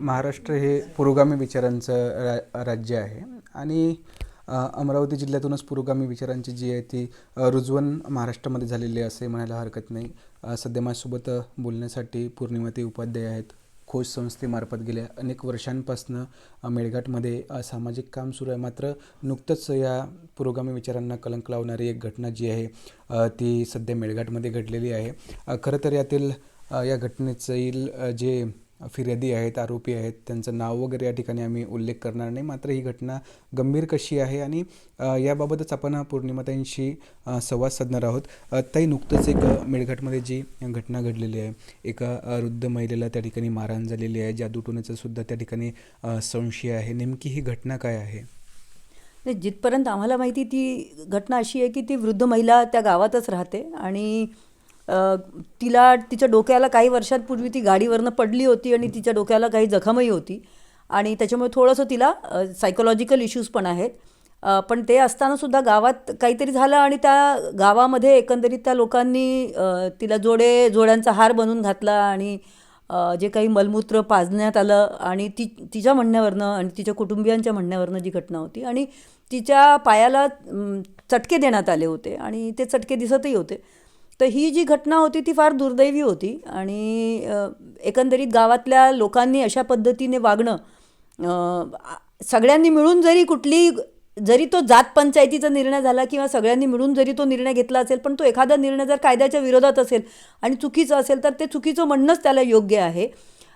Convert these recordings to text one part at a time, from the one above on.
महाराष्ट्र हे पुरोगामी विचारांचं रा राज्य आहे. आणि अमरावती जिल्ह्यातूनच पुरोगामी विचारांची जी आहे ती रुजवण महाराष्ट्रामध्ये झालेली असे म्हणायला हरकत नाही. सध्या माझ्यासोबत बोलण्यासाठी पूर्णिमाते उपाध्याय आहेत. खोज संस्थेमार्फत गेल्या अनेक वर्षांपासनं मेळघाटमध्ये सामाजिक काम सुरू आहे. मात्र नुकतंच या पुरोगामी विचारांना कलंक लावणारी एक घटना जी आहे ती सध्या मेळघाटमध्ये घडलेली आहे. खरं तर यातील या घटनेचं अ, जे फिर्यादी आहेत आरोपी आहेत त्यांचं नाव वगैरे या ठिकाणी आम्ही उल्लेख करणार नाही. मात्र ही घटना गंभीर कशी आहे आणि याबाबतच आपण पौर्णिमाताईंशी संवाद साधणार आहोत. ताई नुकतंच एक मेळघाटमध्ये जी घटना घडलेली आहे एका वृद्ध महिलेला त्या ठिकाणी मारहाण झालेली आहे जादूटोण्याचा सुद्धा त्या ठिकाणी संशय आहे. नेमकी ही घटना काय आहे? नाही जिथपर्यंत आम्हाला माहिती ती घटना अशी आहे की ती वृद्ध महिला त्या गावातच राहते आणि तिला तिच्या डोक्याला काही वर्षांपूर्वी ती गाडीवरनं पडली होती आणि तिच्या डोक्याला काही जखमही होती. आणि त्याच्यामुळे थोडंसं तिला सायकोलॉजिकल इश्यूज पण आहेत. पण ते असतानासुद्धा गावात काहीतरी झालं आणि त्या गावामध्ये एकंदरीत त्या लोकांनी तिला जोडे जोड्यांचा हार बनवून घातला आणि जे काही मलमूत्र पाजण्यात आलं आणि ती तिच्या म्हणण्यावरनं आणि तिच्या कुटुंबियांच्या म्हणण्यावरनं जी घटना होती आणि तिच्या पायाला चटके देण्यात आले होते आणि ते चटके दिसतही होते. तर ही जी घटना होती ती फार दुर्दैवी होती आणि एकंदरीत गावातल्या लोकांनी अशा पद्धतीने वागणं सगळ्यांनी मिळून जरी कुठली जरी तो जात पंचायतीचा निर्णय झाला किंवा सगळ्यांनी मिळून जरी तो निर्णय घेतला असेल पण तो एखादा निर्णय जर कायद्याच्या विरोधात असेल आणि चुकीचं असेल तर ते चुकीचं म्हणणंच त्याला योग्य आहे.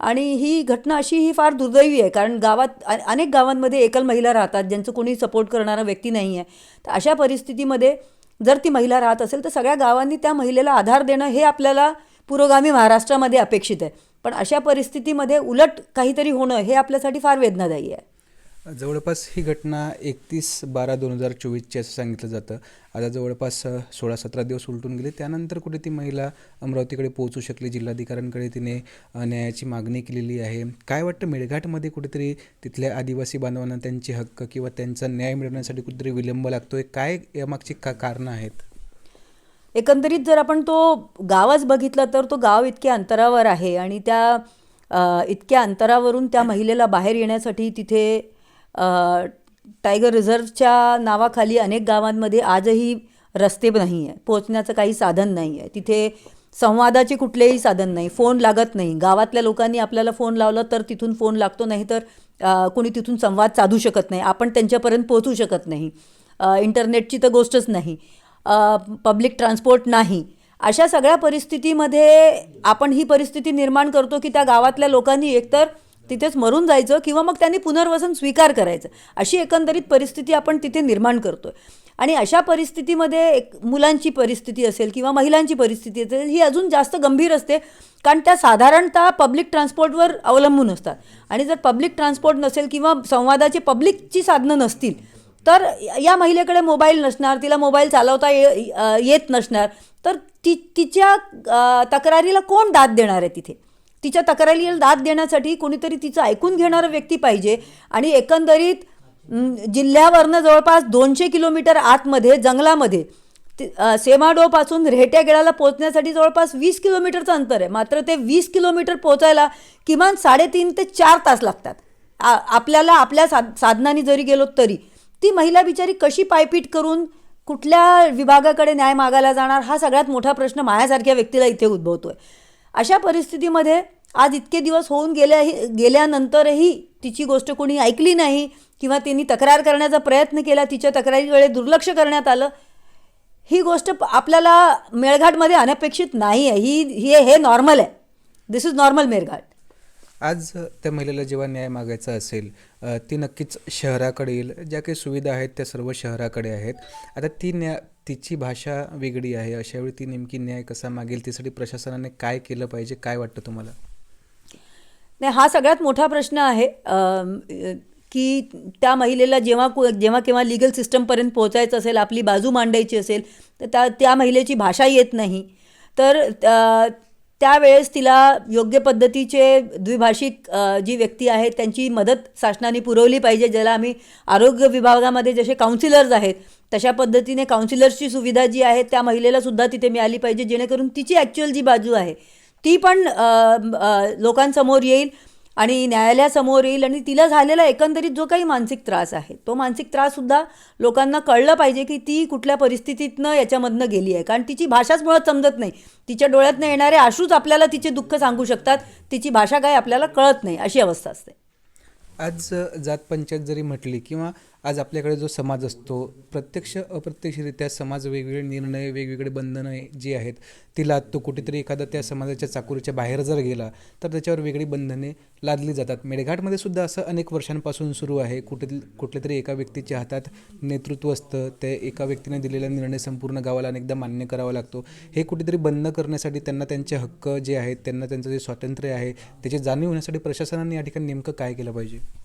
आणि ही घटना अशी ही फार दुर्दैवी आहे कारण गावात अनेक गावांमध्ये एकल महिला राहतात ज्यांचं कोणी सपोर्ट करणारा व्यक्ती नाही आहे. तर अशा परिस्थितीमध्ये जर ती महिला राहत असेल तर सगळ्या गावांनी त्या महिलेला आधार देणं हे आपल्याला पुरोगामी महाराष्ट्रामध्ये अपेक्षित आहे. पण अशा परिस्थितीमध्ये उलट काहीतरी होणं हे आपल्यासाठी फार वेदनादायी आहे. जवळपास ही घटना एकतीस बारा दोन हजार चोवीसची असं सांगितलं जातं. आता जवळपास सोळा सतरा दिवस उलटून गेले. त्यानंतर कुठे ती महिला अमरावतीकडे पोहोचू शकली? जिल्हाधिकाऱ्यांकडे तिने न्यायाची मागणी केलेली आहे. काय वाटतं? मेळघाटमध्ये कुठेतरी तिथल्या आदिवासी बांधवांना त्यांचे हक्क किंवा त्यांचा न्याय मिळवण्यासाठी कुठेतरी विलंब लागतोय? काय यामागची का कारणं आहेत? एकंदरीत जर आपण तो गावच बघितला तर तो गाव इतक्या अंतरावर आहे आणि त्या इतक्या अंतरावरून त्या महिलेला बाहेर येण्यासाठी तिथे टायगर रिझर्वच्या नावाखाली अनेक गावांमध्ये आजही रस्ते नाही आहे पोचण्याचं काही साधन नाही आहे तिथे संवादाचे कुठलेही साधन नाही. फोन लागत नाही. गावातल्या लोकांनी आपल्याला फोन लावला तर तिथून फोन लागतो नाही तर कोणी तिथून संवाद साधू शकत नाही. आपण त्यांच्यापर्यंत पोहोचू शकत नाही. इंटरनेटची तर गोष्टच नाही. पब्लिक ट्रान्सपोर्ट नाही. अशा सगळ्या परिस्थितीमध्ये आपण ही परिस्थिती निर्माण करतो की त्या गावातल्या लोकांनी एकतर तिथेच मरून जायचं किंवा मग त्यांनी पुनर्वसन स्वीकार करायचं. अशी एकंदरीत परिस्थिती आपण तिथे निर्माण करतो आणि अशा परिस्थितीमध्ये एक मुलांची परिस्थिती असेल किंवा महिलांची परिस्थिती असेल ही अजून जास्त गंभीर असते. कारण त्या साधारणतः पब्लिक ट्रान्सपोर्टवर अवलंबून असतात. आणि जर पब्लिक ट्रान्सपोर्ट नसेल किंवा संवादाची पब्लिकची साधनं नसतील तर या महिलेकडे मोबाईल नसणार तिला मोबाईल चालवता ये येत नसणार तर ती तिच्या तक्रारीला कोण दाद देणार आहे तिथे? तिच्या तक्रारीला दाद देण्यासाठी कोणीतरी तिचं ऐकून घेणारं व्यक्ती पाहिजे. आणि एकंदरीत जिल्ह्यावरनं जवळपास दोनशे किलोमीटर आतमध्ये जंगलामध्ये सेमाडोपासून रेहट्या गेळाला पोहोचण्यासाठी जवळपास वीस किलोमीटरचं अंतर आहे. मात्र ते वीस किलोमीटर पोहोचायला किमान साडेतीन ते चार तास लागतात. आ- आपल्याला आपल्या साध साधनाने जरी गेलो तरी ती महिला बिचारी कशी पायपीट करून कुठल्या विभागाकडे न्याय मागायला जाणार हा सगळ्यात मोठा प्रश्न माझ्यासारख्या व्यक्तीला इथे उद्भवतो आहे अशा परिस्थितीमध्ये आज इतके दिवस होऊन गेल्याही गेल्यानंतरही तिची गोष्ट कोणी ऐकली नाही किंवा तिने तक्रार करण्याचा प्रयत्न केला तिच्या तक्रारीकडे दुर्लक्ष करण्यात आलं ही गोष्ट आपल्याला मेळघाटमध्ये अनपेक्षित नाही आहे ही ही हे नॉर्मल आहे. This is normal Melghat. आज त्या महिलेला जेव्हा न्याय मागायचा असेल ती नक्कीच शहराकडे येईल. ज्या काही सुविधा आहेत त्या सर्व शहराकडे आहेत. आता ती न्या तिची भाषा वेगळी आहे अशावेळी ती नेमकी न्याय कसा मागेल त्यासाठी प्रशासनाने काय केलं पाहिजे काय वाटतं तुम्हाला? नाही हा सगळ्यात मोठा प्रश्न आहे. की त्या महिलेला जेव्हा जेव्हा केव्हा लिगल सिस्टमपर्यंत पोहोचायचं असेल आपली बाजू मांडायची असेल तर त्या त्या महिलेची भाषा येत नाही. तर त्यावेळेस तिला योग्य पद्धतीचे द्विभाषिक जी व्यक्ती आहे त्यांची मदत शासनाने पुरवली पाहिजे ज्याला आम्ही आरोग्य विभागामध्ये जसे काउन्सिलर्स आहेत तशा पद्धतीने काउन्सिलर्सची सुविधा जी आहे त्या महिलेला सुद्धा तिथे मिळाली पाहिजे जेणेकरून तिची ॲक्च्युअल जी बाजू आहे ती पण लोकांसमोर येईल. आणि न्यायालयासमोर येईल आणि तिला झालेला एकंदरीत जो काही मानसिक त्रास आहे तो मानसिक त्राससुद्धा लोकांना कळलं पाहिजे की ती कुठल्या परिस्थितीतनं याच्यामधनं गेली आहे. कारण तिची भाषाच मुळात समजत नाही. तिच्या डोळ्यातनं येणारे आशूच आपल्याला तिचे दुःख सांगू शकतात. तिची भाषा काय आपल्याला कळत नाही अशी अवस्था असते. आज जात पंचायत जरी म्हटली किंवा आज आपल्याकडे जो समाज असतो प्रत्यक्ष अप्रत्यक्षरित्या समाज वेगवेगळे निर्णय वेगवेगळे बंधनं जी आहेत ती लादतो. कुठेतरी एखादा त्या समाजाच्या चाकुरीच्या बाहेर जर गेला तर त्याच्यावर वेगळी बंधने लादली जातात. मेळघाटमध्ये सुद्धा असं अनेक वर्षांपासून सुरू आहे. कुठे कुठल्या तरी एका व्यक्तीच्या हातात नेतृत्व असतं. ते एका व्यक्तीने दिलेला निर्णय संपूर्ण गावाला अनेकदा मान्य करावा लागतो. हे कुठेतरी बंद करण्यासाठी त्यांना त्यांचे हक्क जे आहेत त्यांना त्यांचं जे स्वातंत्र्य आहे त्याची जाणीव होण्यासाठी प्रशासनाने या ठिकाणी नेमकं काय केलं पाहिजे?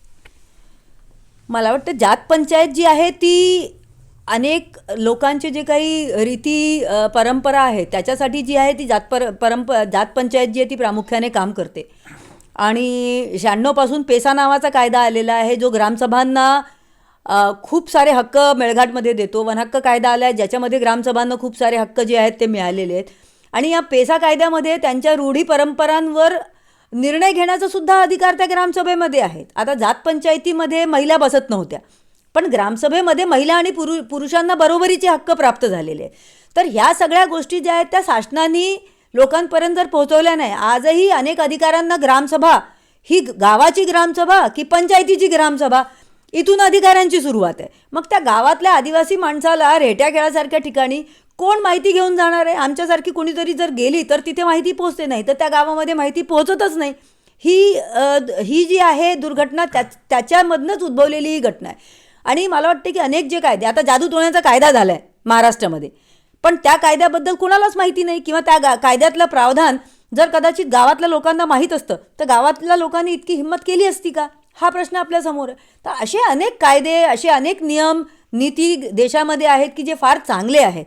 मला वाटतं जात पंचायत जी आहे ती अनेक लोकांचे जे काही रीती परंपरा आहे त्याच्यासाठी जी आहे ती जात पर परंप जात पंचायत जी आहे ती प्रामुख्याने काम करते. आणि शहाण्णवपासून पेसा नावाचा कायदा आलेला आहे जो ग्रामसभांना खूप सारे हक्क मेळघाटमध्ये देतो. वनहक्क कायदा आला आहे ज्याच्यामध्ये ग्रामसभांना खूप सारे हक्क जे आहेत ते मिळालेले आहेत. आणि या पेसा कायद्यामध्ये त्यांच्या रूढी परंपरांवर निर्णय घेण्याचा सुद्धा अधिकार त्या ग्रामसभेमध्ये आहेत. आता जात पंचायतीमध्ये महिला बसत नव्हत्या. पण ग्रामसभेमध्ये महिला आणि पुरु पुरुषांना बरोबरीचे हक्क प्राप्त झालेले आहेत. तर ह्या सगळ्या गोष्टी ज्या आहेत त्या शासनाने लोकांपर्यंत जर पोहोचवल्या नाही आजही अनेक अधिकाऱ्यांना ग्रामसभा ही गावाची ग्रामसभा की पंचायतीची ग्रामसभा इथून अधिकाऱ्यांची सुरुवात आहे. मग त्या गावातल्या आदिवासी माणसाला रेट्या खेळासारख्या ठिकाणी कोण माहिती घेऊन जाणार आहे? आमच्यासारखी कोणीतरी जर गेली तर तिथे माहिती पोहोचते नाही. तर त्या गावामध्ये माहिती पोहोचतच नाही. ही ही जी आहे दुर्घटना त्या त्याच्यामधनंच उद्भवलेली ही घटना आहे. आणि मला वाटते की अनेक जे कायदे आता जादू तोडण्याचा कायदा झाला आहे महाराष्ट्रामध्ये. पण त्या कायद्याबद्दल कुणालाच माहिती नाही किंवा त्या गा कायद्यातलं प्रावधान जर कदाचित गावातल्या लोकांना माहीत असतं तर गावातल्या लोकांनी इतकी हिंमत केली असती का? हा प्रश्न आपल्यासमोर आहे. तर असे अनेक कायदे असे अनेक नियम नीती देशामध्ये आहेत की जे फार चांगले आहेत.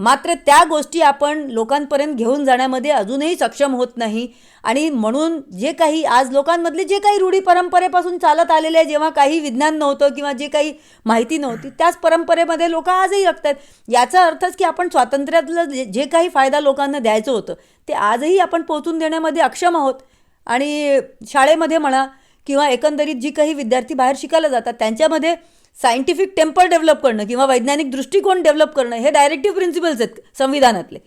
मात्र त्या गोष्टी आपण लोकांपर्यंत घेऊन जाण्यामध्ये अजूनही सक्षम होत नाही. आणि म्हणून जे काही आज लोकांमधले जे काही रूढी परंपरेपासून चालत आलेले आहे जेव्हा काही विज्ञान नव्हतं किंवा जे काही माहिती नव्हती त्याच परंपरेमध्ये लोक आजही जगतात याचा अर्थच की आपण स्वातंत्र्यातलं जे जे काही फायदा लोकांना द्यायचं होतं ते आजही आपण पोचून देण्यामध्ये अक्षम आहोत. आणि शाळेमध्ये म्हणा किंवा एकंदरीत जी काही विद्यार्थी बाहेर शिकायला जातात त्यांच्यामध्ये सायंटिफिक टेम्पर डेव्हलप करणं किंवा वैज्ञानिक दृष्टिकोन डेव्हलप करणं हे डायरेक्टिव्ह प्रिन्सिपल्स आहेत संविधानातले.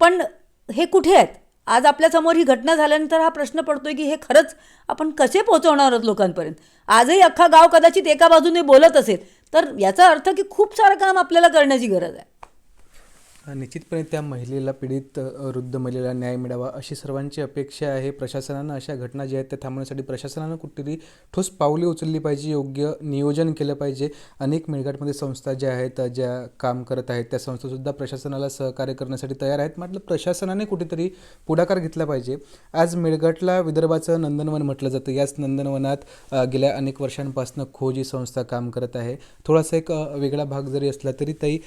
पण हे कुठे आहेत? आज आपल्यासमोर ही घटना झाल्यानंतर हा प्रश्न पडतोय की हे खरंच आपण कसे पोहोचवणार आहोत लोकांपर्यंत? आजही अख्खा गाव कदाचित एका बाजूने बोलत असेल तर याचा अर्थ की खूप सारं काम आपल्याला करण्याची गरज आहे. निश्चितपणे त्या महिलेला पीडित वृद्ध महिलेला न्याय मिळावा अशी सर्वांची अपेक्षा आहे. प्रशासनानं अशा घटना ज्या आहेत त्या थांबवण्यासाठी प्रशासनानं कुठेतरी ठोस पावले उचलली पाहिजे योग्य नियोजन केलं पाहिजे. अनेक मेळघाटमध्ये संस्था ज्या आहेत ज्या काम करत आहेत त्या संस्थासुद्धा प्रशासनाला सहकार्य करण्यासाठी तयार आहेत. म्हटलं प्रशासनाने कुठेतरी पुढाकार घेतला पाहिजे. आज मेळघाटला विदर्भाचं नंदनवन म्हटलं जातं. याच नंदनवनात गेल्या अनेक वर्षांपासून खोज ही संस्था काम करत आहे. थोडासा एक वेगळा भाग जरी असला तरी ताई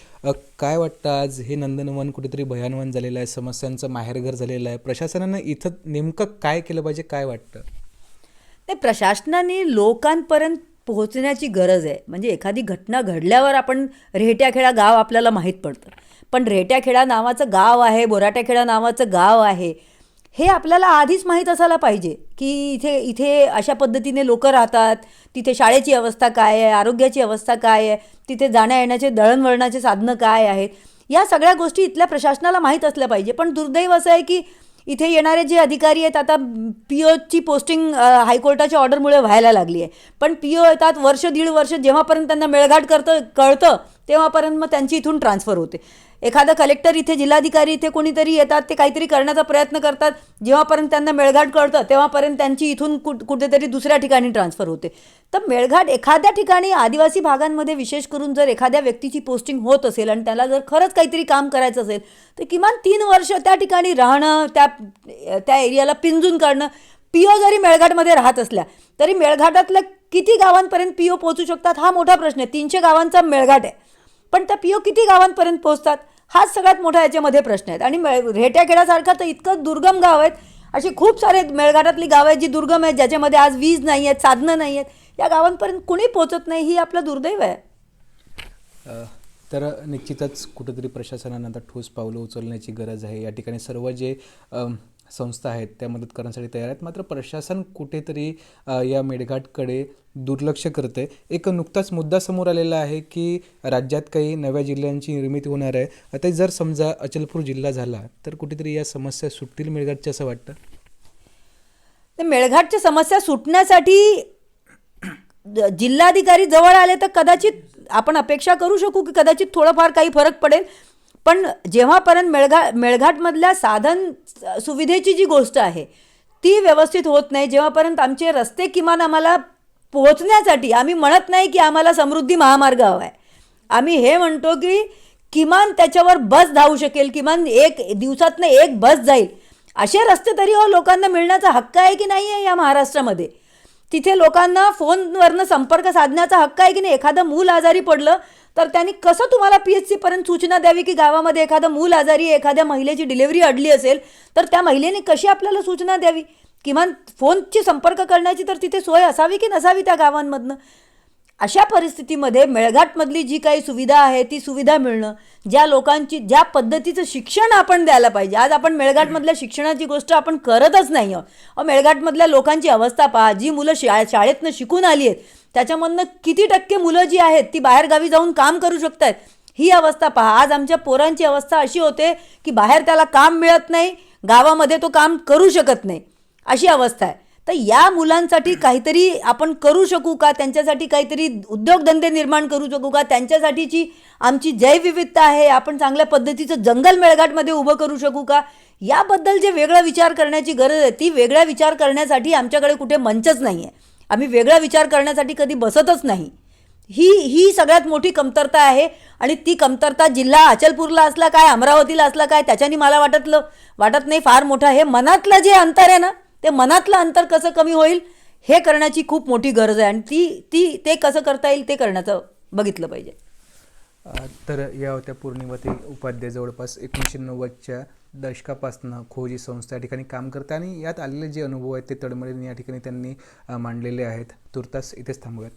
काय वाटतं आज हे नंदनवन कुठेतरी भयानवन झालेलं आहे समस्यांचं माहेरघर झालेलं आहे. प्रशासनानं इथं नेमकं काय केलं पाहिजे काय वाटतं? नाही प्रशासनाने लोकांपर्यंत पोहोचण्याची गरज आहे. म्हणजे एखादी घटना घडल्यावर आपण रेहट्याखेडा गाव आपल्याला माहीत पडतं. पण रेहट्याखेडा नावाचं गाव आहे बोराट्याखेडा नावाचं गाव आहे हे आपल्याला आधीच माहीत असायला पाहिजे की इथे इथे अशा पद्धतीने लोक राहतात. तिथे शाळेची अवस्था काय आहे आरोग्याची अवस्था काय आहे तिथे जाण्या येण्याचे दळणवळणाचे साधनं काय आहेत? या सगळ्या गोष्टी इथल्या प्रशासनाला माहीत असल्या पाहिजे. पण दुर्दैव असं आहे की इथे येणारे जे अधिकारी आहेत आता पी ओची पोस्टिंग हायकोर्टाच्या ऑर्डरमुळे व्हायला लागली आहे. पण पी ओ येतात वर्ष दीड वर्ष जेव्हापर्यंत त्यांना मेळघाट करतं कळतं तेव्हापर्यंत मग त्यांची इथून ट्रान्सफर होते. एखादा कलेक्टर इथे जिल्हाधिकारी इथे कोणीतरी येतात ते काहीतरी करण्याचा प्रयत्न करतात. जेव्हापर्यंत त्यांना मेळघाट कळतं तेव्हापर्यंत त्यांची इथून कुठ कुठेतरी दुसऱ्या ठिकाणी ट्रान्सफर होते. तर मेळघाट एखाद्या ठिकाणी आदिवासी भागांमध्ये विशेष करून जर एखाद्या व्यक्तीची पोस्टिंग होत असेल आणि त्याला जर खरंच काहीतरी काम करायचं असेल तर किमान तीन वर्ष त्या ठिकाणी राहणं त्या त्या एरियाला पिंजून काढणं पी ओ जरी मेळघाटमध्ये राहत असल्या तरी मेळघाटातल्या किती गावांपर्यंत पी ओ पोहोचू शकतात हा मोठा प्रश्न आहे. तीनशे गावांचा मेळघाट आहे. पण त्या पी ओ किती गावांपर्यंत पोहोचतात? हाच सगळ्यात मोठा याच्यामध्ये प्रश्न आहेत. आणि मेळ रेट्याखेडासारखं तर इतकं दुर्गम गाव आहेत. अशी खूप सारे मेळघाटातली गावं आहेत जी दुर्गम आहेत ज्याच्यामध्ये आज वीज नाही आहेत साधनं नाही आहेत. या गावांपर्यंत कुणी पोचत नाही ही आपलं दुर्दैव आहे. तर निश्चितच कुठंतरी प्रशासनानं आता ठोस पावलं उचलण्याची गरज आहे. या ठिकाणी सर्व जे संस्था आहेत त्या मदत करण्यासाठी तयार आहेत. मात्र प्रशासन कुठेतरी या मेळघाटकडे दुर्लक्ष करते एक नुकताच मुद्दा समोर आलेला आहे की राज्यात काही नव्या जिल्ह्यांची निर्मिती होणार आहे. आता जर समजा अचलपूर जिल्हा झाला तर कुठेतरी या समस्या सुटतील मेळघाटच्या असं वाटतं? तर मेळघाटच्या समस्या सुटण्यासाठी जिल्हाधिकारी जवळ आले तर कदाचित आपण अपेक्षा करू शकू की कदाचित थोडंफार काही फरक पडेल. पण जेव्हापर्यंत मेळघा मेळघाटमधल्या साधन सुविधेची जी गोष्ट आहे ती व्यवस्थित होत नाही जेव्हापर्यंत आमचे रस्ते किमान आम्हाला पोहोचण्यासाठी आम्ही म्हणत नाही की आम्हाला समृद्धी महामार्ग हवा आहे. आम्ही हे म्हणतो की किमान त्याच्यावर बस धावू शकेल किमान एक दिवसातनं एक बस जाईल. असे रस्ते तरी हो लोकांना मिळण्याचा हक्क आहे की नाही आहे या महाराष्ट्रामध्ये? तिथे लोकांना फोनवरनं संपर्क साधण्याचा हक्क आहे की नाही? एखादं मूल आजारी पडलं तर त्यांनी कसं तुम्हाला पी एच सीपर्यंत सूचना द्यावी की गावामध्ये एखादं मूल आजारी एखाद्या महिलेची डिलिव्हरी अडली असेल तर त्या महिलेने कशी आपल्याला सूचना द्यावी? किमान फोनची संपर्क करण्याची तर तिथे सोय असावी की नसावी त्या गावांमधनं? अशा परिस्थितीमध्ये मेळघाटमधली जी काही सुविधा आहे ती सुविधा मिळणं ज्या लोकांची ज्या पद्धतीचं शिक्षण आपण द्यायला पाहिजे. आज आपण मेळघाटमधल्या शिक्षणाची गोष्ट आपण करतच नाही आहोत. अहो, मेळघाटमधल्या लोकांची अवस्था पहा. जी मुलं शा शाळेतनं शिकून आली आहेत त्याच्यामधनं किती टक्के मुलं जी आहेत ती बाहेरगावी जाऊन काम करू शकत आहेत ही अवस्था पहा. आज आमच्या पोरांची अवस्था अशी होते की बाहेर त्याला काम मिळत नाही गावामध्ये तो काम करू शकत नाही. अशी अवस्था आहे. तर या मुलांसाठी काहीतरी आपण करू शकू का? त्यांच्यासाठी काहीतरी उद्योगधंदे निर्माण करू शकू का? त्यांच्यासाठीची आमची जैवविविधता आहे. आपण चांगल्या पद्धतीचं जंगल मेळघाटमध्ये उभं करू शकू का? याबद्दल जे वेगळा विचार करण्याची गरज आहे ती वेगळा विचार करण्यासाठी आमच्याकडे कुठे मंचच नाही आहे आम्ही वेगळा विचार करण्यासाठी कधी बसतच नाही. ही ही सगळ्यात मोठी कमतरता आहे आणि ती कमतरता जिल्हा अचलपूरला असला काय अमरावतीला असला काय त्याच्यानी मला वाटतलं वाटत नाही फार मोठं. हे मनातलं जे अंतर आहे ना ते मनातलं अंतर कसं कमी होईल हे करण्याची खूप मोठी गरज आहे. आणि ती ती ते कसं करता येईल ते करण्याचं बघितलं पाहिजे. तर या होत्या पौर्णिमाती उपाध्याय जवळपास एकोणीसशे नव्वदच्या दशकापासनं खोजी संस्था या ठिकाणी काम करते आणि यात आलेले जे अनुभव आहेत ते तळमळीने या ठिकाणी त्यांनी मांडलेले आहेत. तुर्तास इथेच थांबूयात.